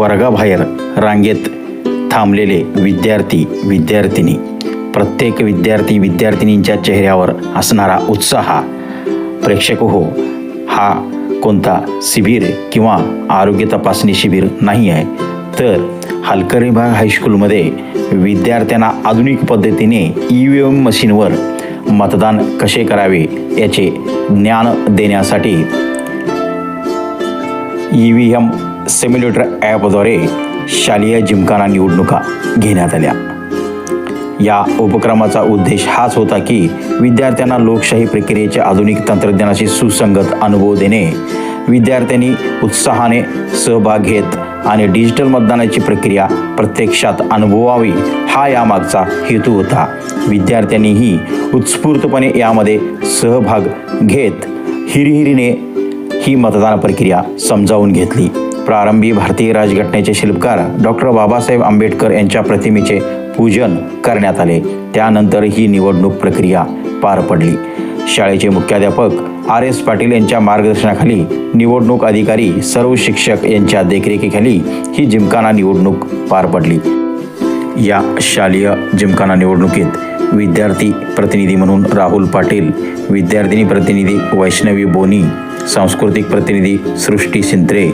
वर्गाबाहेर रांगेत थांबलेले विद्यार्थी विद्यार्थिनी प्रत्येक विद्यार्थी विद्यार्थिनींच्या चेहऱ्यावर असणारा उत्साह. प्रेक्षक हो हा कोणता शिबिर किंवा आरोग्य तपासणी शिबिर नाही आहे? तर हलकरी विभाग हायस्कूलमध्ये विद्यार्थ्यांना आधुनिक पद्धतीने ई व्ही एम मशीनवर मतदान कसे करावे याचे ज्ञान देण्यासाठी ई व्ही एम सिम्युलेटर ॲपद्वारे शालेय जिमखाना निवडणुका घेण्यात आल्या. या उपक्रमाचा उद्देश हाच होता की विद्यार्थ्यांना लोकशाही प्रक्रियेच्या आधुनिक तंत्रज्ञानाशी सुसंगत अनुभव देणे. विद्यार्थ्यांनी उत्साहाने सहभाग घेत आणि डिजिटल मतदानाची प्रक्रिया प्रत्यक्षात अनुभवावी हा यामागचा हेतू होता. विद्यार्थ्यांनीही उत्स्फूर्तपणे यामध्ये सहभाग घेत हिरिहिरीने ही मतदान प्रक्रिया समजावून घेतली. प्रारंभी भारतीय राजघटनेचे शिल्पकार डॉक्टर बाबासाहेब आंबेडकर यांच्या प्रतिमेचे पूजन करण्यात आले. त्यानंतर ही निवडणूक प्रक्रिया पार पडली. शाळेचे मुख्याध्यापक आर एस पाटील यांच्या मार्गदर्शनाखाली निवडणूक अधिकारी सर्व शिक्षक यांच्या देखरेखीखाली ही जिमखाना निवडणूक पार पडली. या शालेय जिमखाना निवडणुकीत विद्यार्थी प्रतिनिधी म्हणून राहुल पाटील विद्यार्थिनी प्रतिनिधी वैष्णवी बोनी सांस्कृतिक प्रतिनिधी सृष्टी सिंत्रे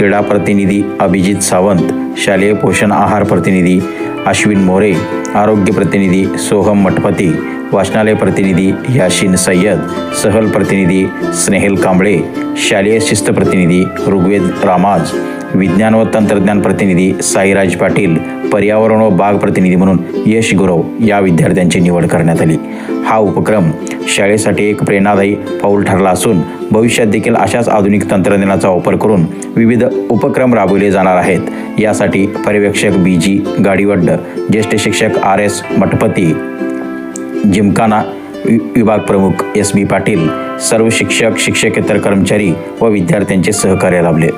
क्रीडा प्रतिनिधी अभिजित सावंत शालेय पोषण आहार प्रतिनिधी अश्विन मोरे आरोग्य प्रतिनिधी सोहम मठपती वाचनालय प्रतिनिधी याशीन सय्यद सहल प्रतिनिधी स्नेहल कांबळे शालेय शिस्त प्रतिनिधी ऋग्वेद रामाज विज्ञान व तंत्रज्ञान प्रतिनिधी साईराज पाटील पर्यावरण व बाग प्रतिनिधी म्हणून यश गुरव या विद्यार्थ्यांची निवड करण्यात आली. हा उपक्रम शाळेसाठी एक प्रेरणादायी पाऊल ठरला असून भविष्यात देखील अशाच आधुनिक तंत्रज्ञानाचा वापर करून विविध उपक्रम राबवले जाणार आहेत. यासाठी पर्यवेक्षक बी जी गाडीवड्ड ज्येष्ठ शिक्षक आर एस मठपती जिमखाना वि- विभाग प्रमुख एस बी पाटील सर्व शिक्षक शिक्षकेतर कर्मचारी व विद्यार्थ्यांचे सहकार्य लाभले.